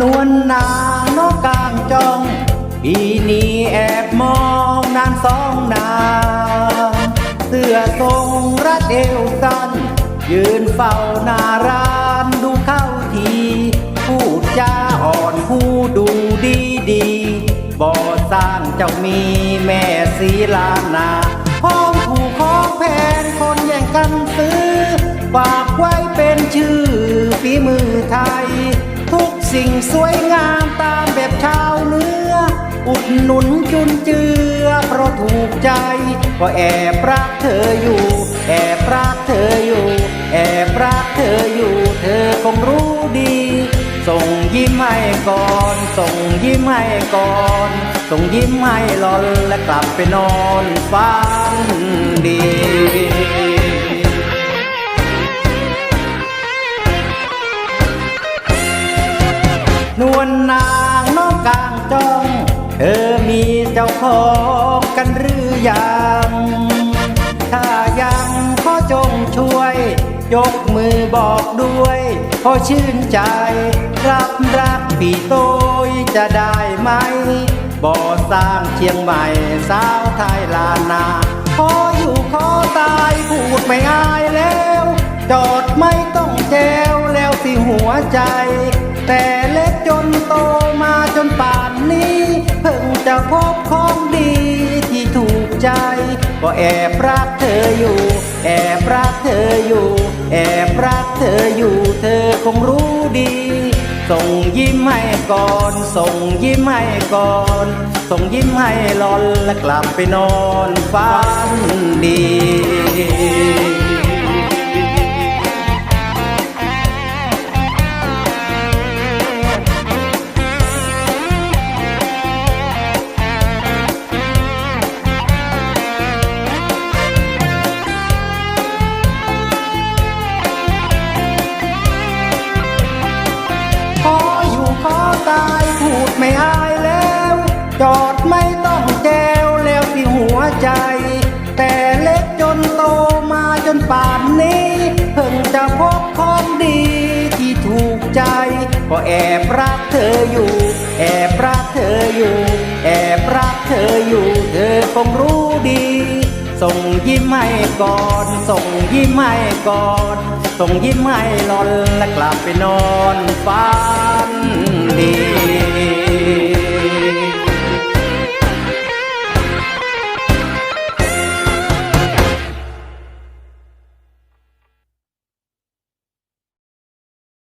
นวลนางนกกลางจอง ปีนี้แอบมองนานสองนางเสื้อทรงรัดเอวสั้นยืนเฝ้าหน้าร้านดูเข้าทีพูดจาอ่อนผู้ดูดีดีบ่สร้างเจ้ามีแม่ศีลานาห้องถูกของแพงคนแย่งกันซื้อฝากไว้เป็นชื่อฝีมือไทย สิ่งสวยงามตามแบบชาวเนื้อ อุดหนุนจุนเจือ เพราะถูกใจ ก็แอบรักเธออยู่ แอบรักเธออยู่ แอบรักเธออยู่ เธอคงรู้ดี ส่งยิ้มให้ก่อน ส่งยิ้มให้ก่อน ส่งยิ้มให้หลอนและกลับไปนอนฝันดี นวลนางน้องกลางจ้อง เธอมีเจ้าของกันหรือยัง ถ้ายังขอจงช่วย ยกมือบอกด้วยขอชื่นใจ รับรักพี่โตยจะได้ไหม บ่อสร้างเชียงใหม่สาวไทยลานนา ขออยู่ขอตายพูดไม่อายแล้ว จอดไม่ต้องแจ แล้วสิหัวใจ แต่เล็กจนโตมาจนป่านนี้ เพิ่งจะพบของดีที่ถูกใจ ก็แอบรักเธออยู่ แอบรักเธออยู่ แอบรักเธออยู่ เธอคงรู้ดี ส่งยิ้มให้ก่อน ส่งยิ้มให้ก่อน ส่งยิ้มให้หลอนและกลับไปนอนฝันดี ไม่อายแล้ว จอดไม่ต้องแจวแล้วที่หัวใจ แต่เล็กจนโตมาจนป่านนี้ เพิ่งจะพบของดีที่ถูกใจ ก็แอบรักเธออยู่ แอบรักเธออยู่ แอบรักเธออยู่ เธอคงรู้ดีส่งยิ้มให้ก่อน ส่งยิ้มให้ก่อน ส่งยิ้มให้หลอนและกลับไปนอนฝันดี